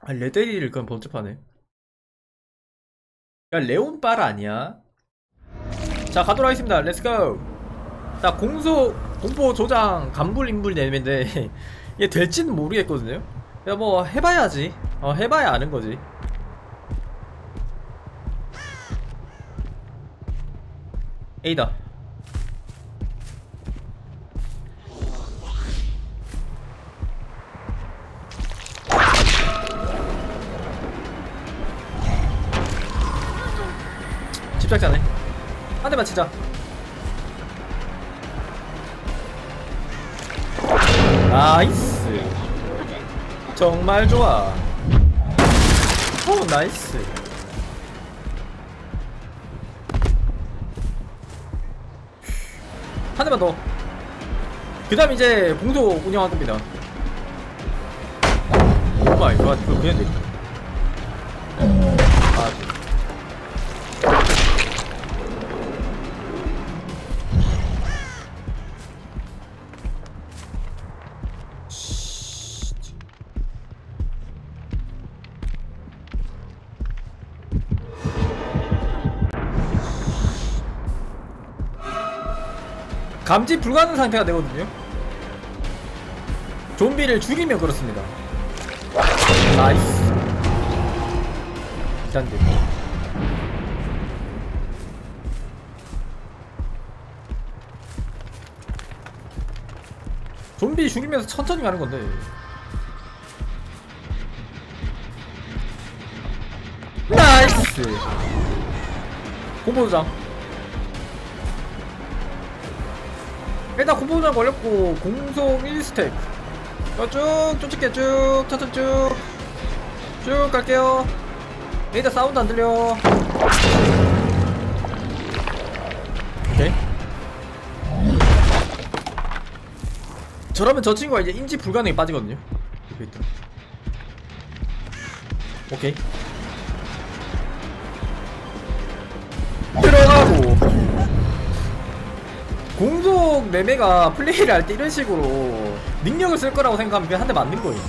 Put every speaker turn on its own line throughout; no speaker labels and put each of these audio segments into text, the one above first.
아, 레데리를 그건 번쩍하네. 야, 레온 빨 아니야? 자, 가도록 하겠습니다. 렛츠고! 자, 공소, 공포 조장, 간불, 인불 내면인데, 이게 될지는 모르겠거든요? 야, 뭐, 해봐야지. 어, 해봐야 아는 거지. A다. 집착자네. 한 대만 치자. 나이스. 정말 좋아. 오, 나이스. 한 대만 더. 그 다음 이제 공소 운영할 겁니다. 오 마이 갓, 이거 그냥 되겠다. 아, 감지 불가능 상태가 되거든요. 좀비를 죽이면 그렇습니다. 나이스. 일단 돼. 좀비 죽이면서 천천히 가는 건데. 나이스. 공보도장. 일단 공포장 걸렸고 공속 1스택. 쭉 쫓을게 쭉 천천히 쭉쭉 갈게요. 일단 사운드 안 들려. 오케이. 저러면 저 친구가 이제 인지 불가능에 빠지거든요. 오케이 공속 매매가 플레이를 할 때 이런 식으로 능력을 쓸 거라고 생각하면 그냥 한 대 맞는 거예요.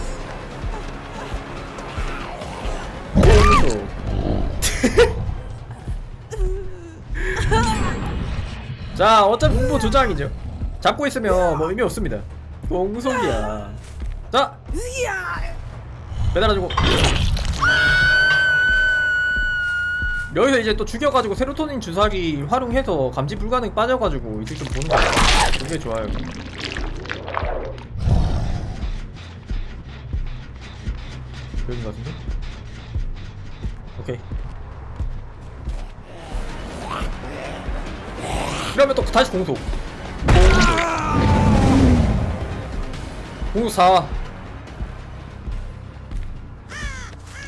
공속. 자, 어차피 공포 조장이죠. 잡고 있으면 뭐 의미 없습니다. 공속이야. 자, 배달아주고. 여기서 이제 또 죽여가지고 세로토닌 주사기 활용해서 감지 불가능 빠져가지고 이제 좀 보는 거야. 되게 좋아요. 여긴 것 같은데? 오케이. 그러면 또 다시 공속. 공속. 공속 4.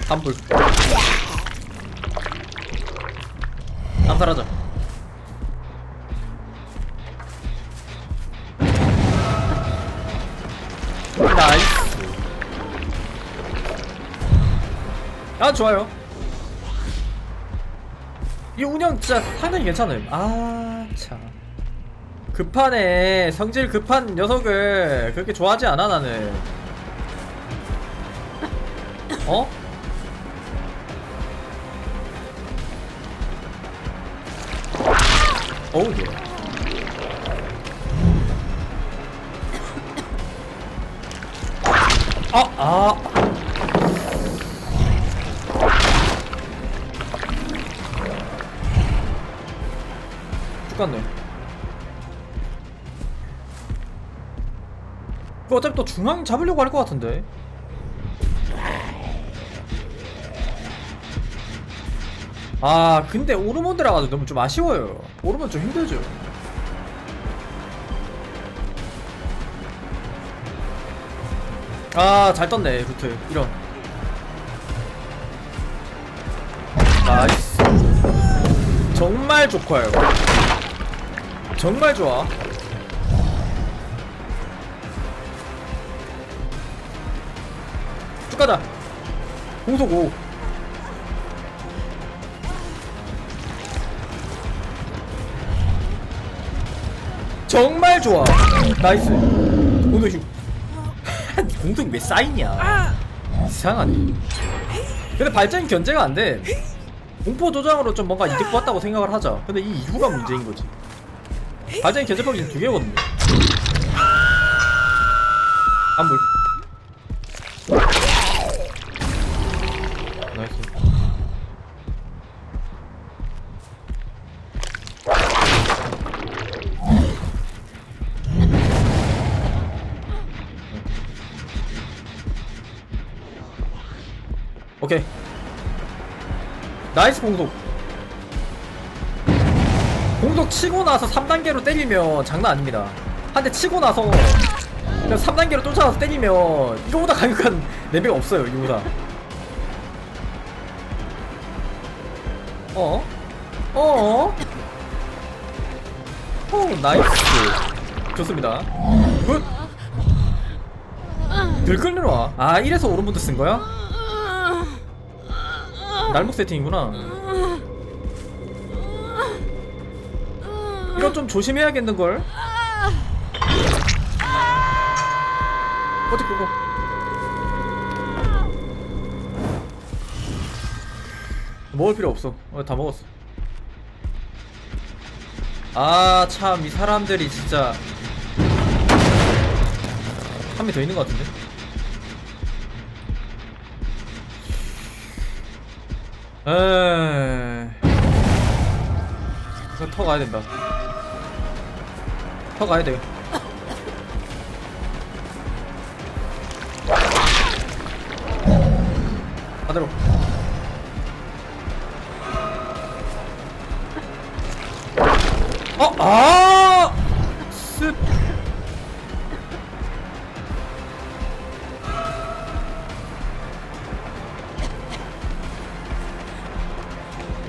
단불. 암살하자. 나이스. 아 좋아요. 이 운영 진짜 상당히 괜찮아요. 아 참. 급하네. 성질 급한 녀석을 그렇게 좋아하지 않아 나는. 어? 어우 예. 아, 아. 죽겠네. 이거 어차피 또 중앙 잡으려고 할 것 같은데. 아 근데 오르몬 들어가도 너무 좀 아쉬워요. 오르몬 좀 힘들죠. 아 잘 떴네 루트. 이런. 나이스. 정말 좋고요. 정말 좋아. 쭉 가자 공속 5 정말 좋아. 나이스. 공동 휴. 공동이 왜 쌓이냐? 이상하네. 근데 발전이 견제가 안 돼. 공포 조장으로 좀 뭔가 이득 봤다고 생각을 하자. 근데 이 이유가 문제인 거지. 발전이 견제법이 두 개거든요. 안물. 오케이. 나이스 공속. 공속 치고 나서 3단계로 때리면 장난 아닙니다. 한 대 치고 나서 그냥 3단계로 쫓아가서 때리면 이거보다 강력한 레벨 없어요, 이거보다. 어? 어? 어, 나이스. 좋습니다. 굿. 들끓느라. 아, 이래서 오른분도 쓴 거야? 날목 세팅이구나. 이거 좀 조심해야겠는 걸. 어디 그거? 먹을 필요 없어. 어, 다 먹었어. 아, 참, 이 사람들이 진짜. 한 명 더 있는 것 같은데? 에이. 이거 터 가야 된다. 터 가야 돼요. 바다로. 어, 아! 습.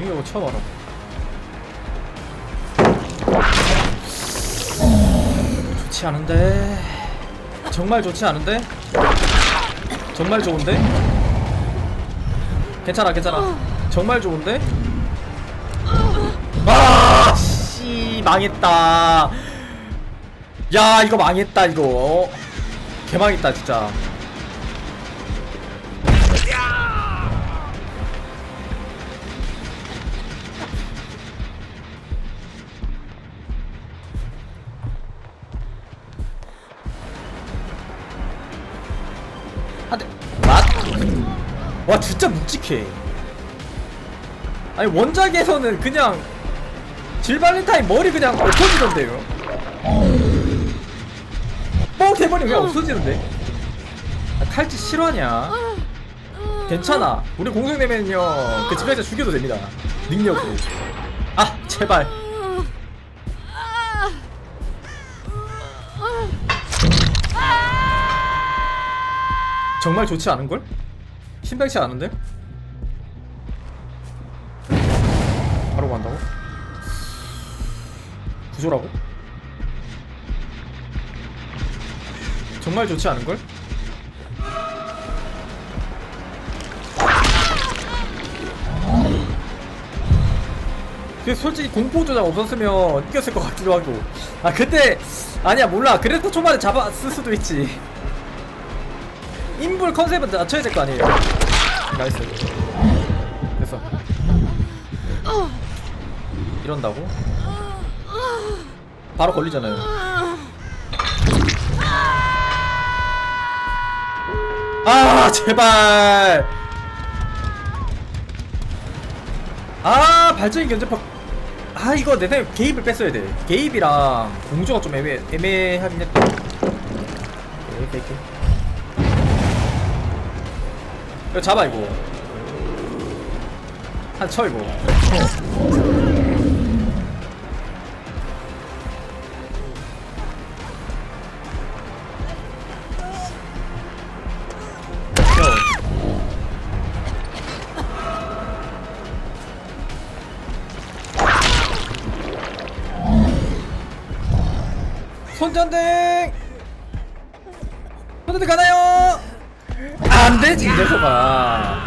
뭐 처음 알아. 좋지 않은데. 정말 좋지 않은데? 정말 좋은데? 괜찮아, 괜찮아. 정말 좋은데? 아, 씨, 망했다. 야, 이거 망했다, 이거. 개망했다, 진짜. 와, 진짜 묵직해. 아니, 원작에서는 그냥 질발렌타인 머리 그냥 없어지던데요. 뻥 대머리 그냥 없어지는데. 아, 칼질 실화냐? 괜찮아. 우리 공성되면요 그 집에서 죽여도 됩니다. 능력으로. 아 제발. 정말 좋지 않은 걸? 심상치 않은데? 바로 간다고? 구조라고? 정말 좋지 않은 걸? 그 솔직히 공포 조작 없었으면 이겼을 것 같기도 하고 아 근데 아니야 몰라 그래서 초반에 잡았을 수도 있지 인불 컨셉은 낮춰야 될 거 아니에요? 나이스. 됐어. 이런다고? 바로 걸리잖아요. 아 제발! 아 발전기 견제법. 아 이거 내 생각에 개입을 뺐어야 돼. 개입이랑 공조가 좀 애매, 애매하긴 했다. 오케이 뺄게 이거 잡아 이거 한쳐 이거 쳐. 손전등! 손전등 가나요? 안 되지 이 녀석아.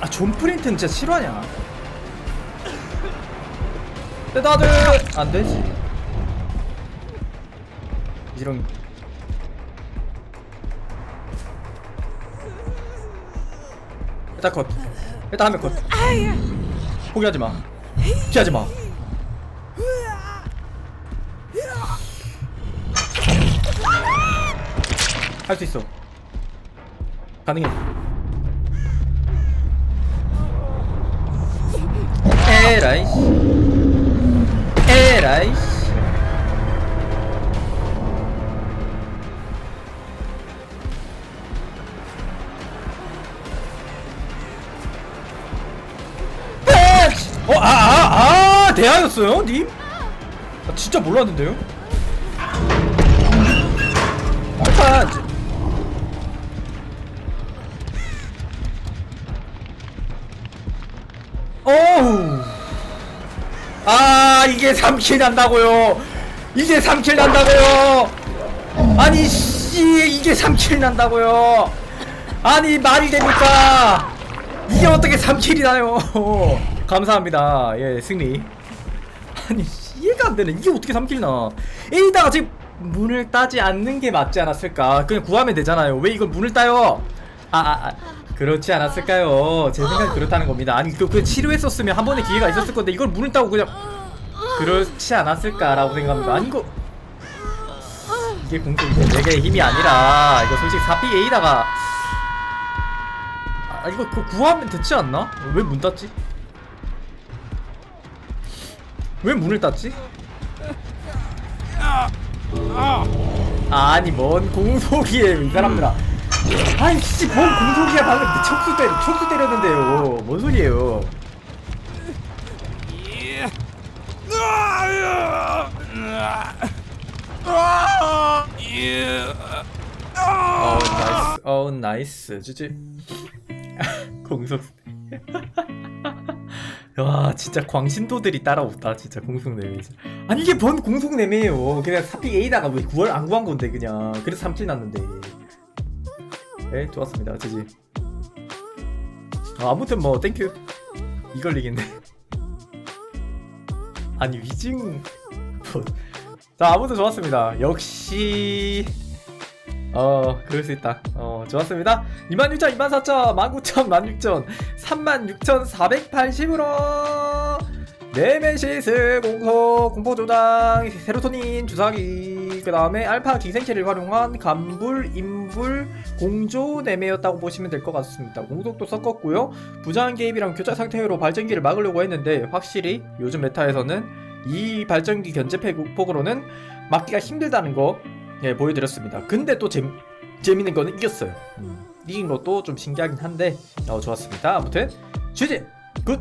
아, 존 프린트는 진짜 실화냐? 근데 다들 안 되지. 이런 일단 컷. 일단 하면 컷. 포기하지 마. 피하지 마. 할 수 있어 가능해 에라이 에라이 펀치! 어, 아, 아, 아, 대하였어요, 님? 아, 진짜 몰랐는데요? 펀 어우. 아, 이게 3킬 난다고요. 이게 3킬 난다고요. 아니, 씨, 이게 3킬 난다고요. 아니, 말이 됩니까? 이게 어떻게 3킬이 나요? 감사합니다. 예, 승리. 아니, 씨, 이해가 안 되네. 이게 어떻게 3킬 나? 에이다가 지금 문을 따지 않는 게 맞지 않았을까? 그냥 구하면 되잖아요. 왜 이걸 문을 따요? 아, 아, 아. 그렇지 않았을까요? 제 생각이 그렇다는 겁니다. 아니, 그, 그 치료했었으면 한 번의 기회가 있었을 건데, 이걸 문을 따고 그냥. 그렇지 않았을까라고 생각합니다. 아니, 이거. 이게 공격인데, 내게 힘이 아니라, 이거 솔직히 4PA다가. 아, 이거 그 구하면 됐지 않나? 왜문 땄지? 왜 문을 땄지? 아니 뭔 공속이에요 이 사람들아 아이씨 뭔 공속이야. 방금 척수 때 척수 때렸는데요. 뭔 소리예요? 어우 나이스. 어우 나이스. 쭈쭈 공속. 와 진짜 광신도들이 따라오다 진짜 공속내매 아니 이게 뭔 공속내매예요? 그냥 사픽 A다가 왜 9월 안 구한 건데 그냥. 그래서 3킬 났는데 네 좋았습니다. 지지 아, 아무튼 뭐 땡큐 이걸 이긴데. 아니 위징 뭐. 자 아무튼 좋았습니다. 역시. 어 그럴 수 있다. 어 좋았습니다. 26,000 24,000 19,000 16,000 36,480으로. 네메시스 공소 공포조당 세로토닌 주사기 그 다음에 알파 기생체를 활용한 간불 인불 공조 네메였다고 보시면 될 것 같습니다 공속도 섞었고요 부자한 개입이랑 교차 상태로 발전기를 막으려고 했는데 확실히 요즘 메타에서는 이 발전기 견제 폭으로는 막기가 힘들다는 거 예, 보여드렸습니다. 근데 또 재, 재밌는 거는 이겼어요. 음, 이긴 것도 좀 신기하긴 한데 어, 좋았습니다. 아무튼 주제 굿